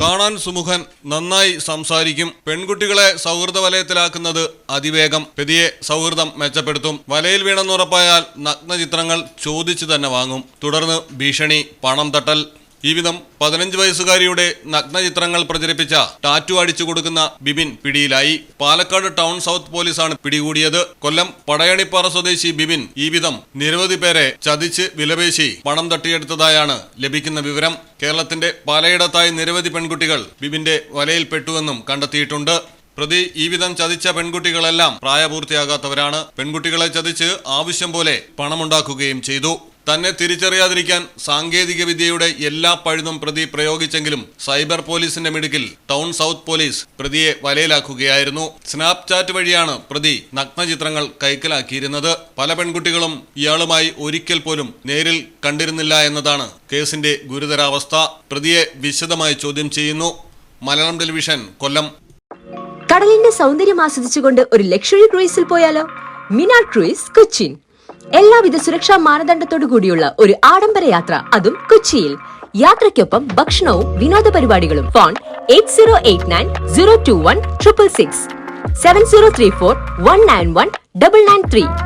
കാണാൻ സുമുഖൻ നന്നായി സംസാരിക്കും. പെൺകുട്ടികളെ സൗഹൃദ വലയത്തിലാക്കുന്നത് അതിവേഗം. പ്രതിയെ സൗഹൃദം മെച്ചപ്പെടുത്തും. വലയിൽ വീണെന്നുറപ്പായാൽ നഗ്നചിത്രങ്ങൾ ചോദിച്ചു തന്നെ വാങ്ങും. തുടർന്ന് ഭീഷണി പണം തട്ടൽ. ഈ വിധം പതിനഞ്ച് വയസ്സുകാരിയുടെ നഗ്നചിത്രങ്ങൾ പ്രചരിപ്പിച്ച ടാറ്റു അടിച്ചു കൊടുക്കുന്ന ബിബിൻ പിടിയിലായി. പാലക്കാട് ടൗൺ സൗത്ത് പോലീസാണ് പിടികൂടിയത്. കൊല്ലം പടയണിപ്പാറ സ്വദേശി ബിബിൻ ഈ വിധം നിരവധി പേരെ ചതിച്ച് വിലപേശി പണം തട്ടിയെടുത്തതായാണ് ലഭിക്കുന്ന വിവരം. കേരളത്തിന്റെ പലയിടത്തായി നിരവധി പെൺകുട്ടികൾ ബിബിന്റെ വലയിൽപ്പെട്ടുവെന്നും കണ്ടെത്തിയിട്ടുണ്ട്. പ്രതി ഈ വിധം ചതിച്ച പെൺകുട്ടികളെല്ലാം പ്രായപൂർത്തിയാകാത്തവരാണ്. പെൺകുട്ടികളെ ചതിച്ച് ആവശ്യം പോലെ പണമുണ്ടാക്കുകയും ചെയ്തു. തന്നെ തിരിച്ചറിയാതിരിക്കാൻ സാങ്കേതിക വിദ്യയുടെ എല്ലാ പഴുതും പ്രതി പ്രയോഗിച്ചെങ്കിലും സൈബർ പോലീസിന്റെ മിടുക്കിൽ ടൗൺ സൗത്ത് പോലീസ് പ്രതിയെ വലയിലാക്കുകയായിരുന്നു. സ്നാപ്ചാറ്റ് വഴിയാണ് പ്രതി നഗ്നചിത്രങ്ങൾ കൈക്കലാക്കിയിരുന്നത്. പല പെൺകുട്ടികളും ഇയാളുമായി ഒരിക്കൽ പോലും നേരിൽ കണ്ടിരുന്നില്ല എന്നതാണ് കേസിന്റെ ഗുരുതരാവസ്ഥ. പ്രതിയെ വിശദമായി ചോദ്യം ചെയ്യുന്നു. മലയാളം ടെലിവിഷൻ കൊല്ലം. കടലിന്റെ സൗന്ദര്യം ആസ്വദിച്ചുകൊണ്ട് ഒരു ലക്ഷറി ക്രൂയിസിൽ പോയാലോ? മിനാ ക്രൂയിസ് കൊച്ചിൻ. എല്ലാവിധ സുരക്ഷാ മാനദണ്ഡത്തോടു കൂടിയുള്ള ഒരു ആഡംബര യാത്ര അതും കൊച്ചിയിൽ. യാത്രയ്ക്കൊപ്പം ഭക്ഷണവും വിനോദ പരിപാടികളും. Phone eight zero eight nine zero two one triple six. Seven zero three four one nine one double nine three.